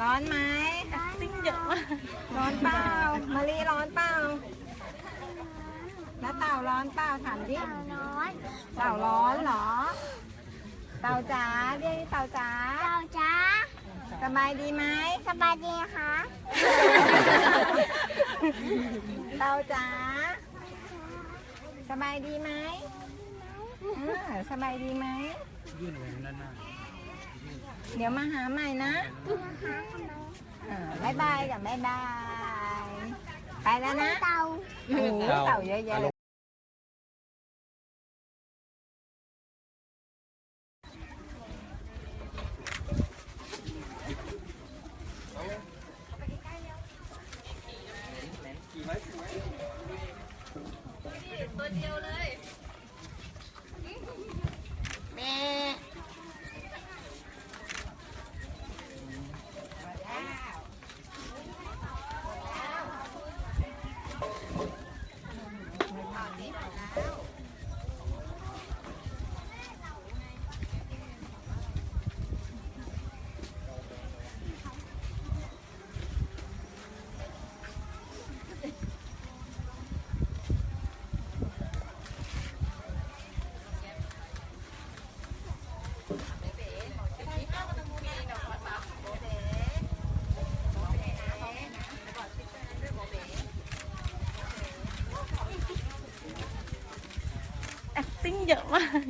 ร้อนไหมติ้งเยอะร้อนเปล่ามารีร้อนเปล่าแล้วเต่าร้อนเปล่าถามดิร้อนเต่าร้อนเหรอ เต่าจ๋าเรียกเต่าจ๋าเต่าจ๋าสบายดีไหมสบายดีค่ะเต่าจ๋าสบายดีไหมสบายดีไหมยื่นอะไรนั่นน่ะ เดี๋ยวมาหาใหม่นะนะคะอ่าบ๊ายบายกับบ๊ายบาย ไปแล้วนะเต่าโอ้โหเต่าเยอะแยะเลยแม่ acting เย อะมาก